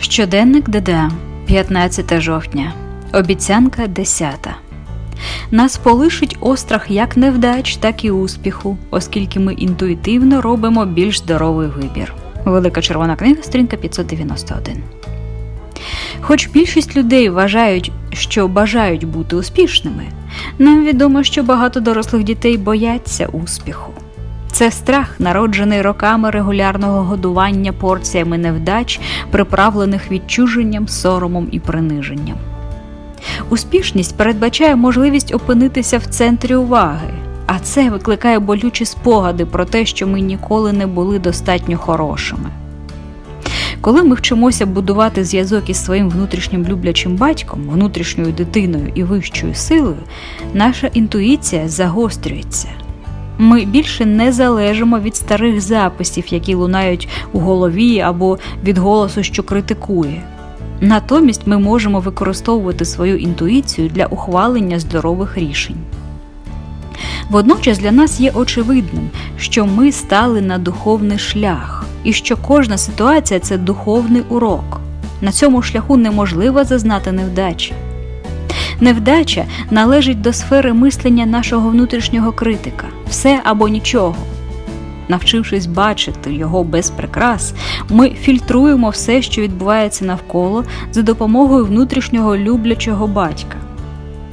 Щоденник ДД, 15 жовтня. Обіцянка 10. Нас полишить острах як невдач, так і успіху, оскільки ми інтуїтивно робимо більш здоровий вибір. Велика червона книга, сторінка 591. Хоч більшість людей вважають, що бажають бути успішними, нам відомо, що багато дорослих дітей бояться успіху. Це страх, народжений роками регулярного годування порціями невдач, приправлених відчуженням, соромом і приниженням. Успішність передбачає можливість опинитися в центрі уваги, а це викликає болючі спогади про те, що ми ніколи не були достатньо хорошими. Коли ми вчимося будувати зв'язок із своїм внутрішнім люблячим батьком, внутрішньою дитиною і вищою силою, наша інтуїція загострюється. Ми більше не залежимо від старих записів, які лунають у голові або від голосу, що критикує. Натомість ми можемо використовувати свою інтуїцію для ухвалення здорових рішень. Водночас для нас є очевидним, що ми стали на духовний шлях, і що кожна ситуація це духовний урок. На цьому шляху неможливо зазнати невдачі. Невдача належить до сфери мислення нашого внутрішнього критика все або нічого. Навчившись бачити його без прикрас, ми фільтруємо все, що відбувається навколо, за допомогою внутрішнього люблячого батька.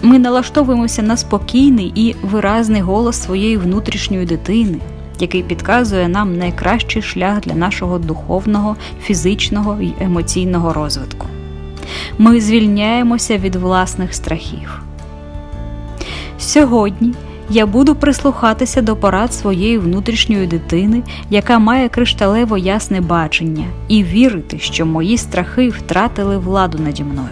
Ми налаштовуємося на спокійний і виразний голос своєї внутрішньої дитини, який підказує нам найкращий шлях для нашого духовного, фізичного і емоційного розвитку. Ми звільняємося від власних страхів. Сьогодні я буду прислухатися до порад своєї внутрішньої дитини, яка має кришталево ясне бачення, і вірити, що мої страхи втратили владу наді мною.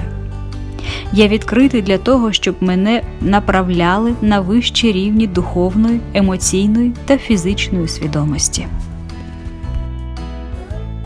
Я відкритий для того, щоб мене направляли на вищі рівні духовної, емоційної та фізичної свідомості.